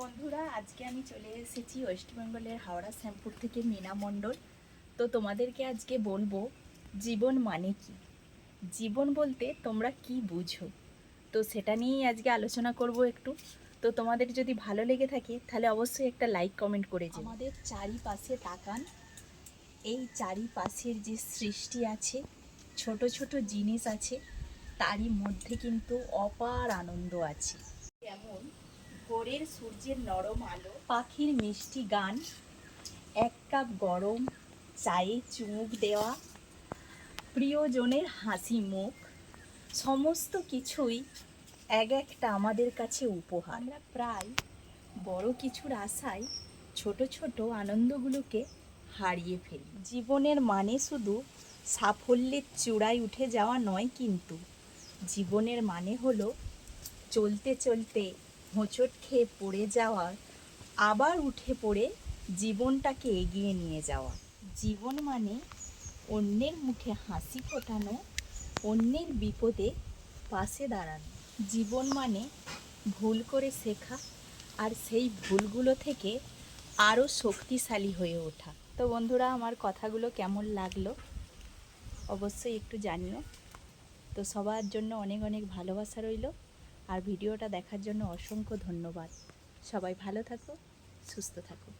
বন্ধুরা, আজকে আমি চলে এসেছি ওয়েস্ট বেঙ্গলের হাওড়া শ্যামপুর থেকে মীনা মণ্ডল। তো তোমাদেরকে আজকে বলব, জীবন মানে কি? জীবন বলতে তোমরা কি বুঝো? তো সেটা নিয়েই আজকে আলোচনা করব একটু। তো তোমাদের যদি ভালো লেগে থাকে, তাহলে অবশ্যই একটা লাইক কমেন্ট করে যে আমাদের চারিপাশে তাকান। এই চারিপাশের যে সৃষ্টি আছে, ছোট ছোট জিনিস আছে, তারই মধ্যে কিন্তু অপার আনন্দ আছে। ভোরের সূর্যের নরম আলো, পাখির মিষ্টি গান, এক কাপ গরম চায়ে চুমুক দেওয়া, প্রিয়জনের হাসি মুখ, সমস্ত কিছুই এক একটা আমাদের কাছে উপহার। আমরা প্রায় বড় কিছুর আশায় ছোট ছোট আনন্দগুলোকে হারিয়ে ফেলি। জীবনের মানে শুধু সাফল্যের চূড়ায় উঠে যাওয়া নয় কিন্তু, জীবনের মানে হলো চলতে চলতে হোঁচট খেয়ে পড়ে যাওয়া, আবার উঠে পড়ে জীবনটাকে এগিয়ে নিয়ে যাওয়া। জীবন মানে অন্যের মুখে হাসি ফোটানো, অন্যের বিপদে পাশে দাঁড়ানো। জীবন মানে ভুল করে শেখা, আর সেই ভুলগুলো থেকে আরও শক্তিশালী হয়ে ওঠা। তো বন্ধুরা, আমার কথাগুলো কেমন লাগল? অবশ্যই একটু জানিও। তো সবার জন্য অনেক অনেক ভালোবাসা রইল। আর ভিডিওটা দেখার জন্য অসংখ্য ধন্যবাদ। সবাই ভালো থাকো সুস্থ থাকো।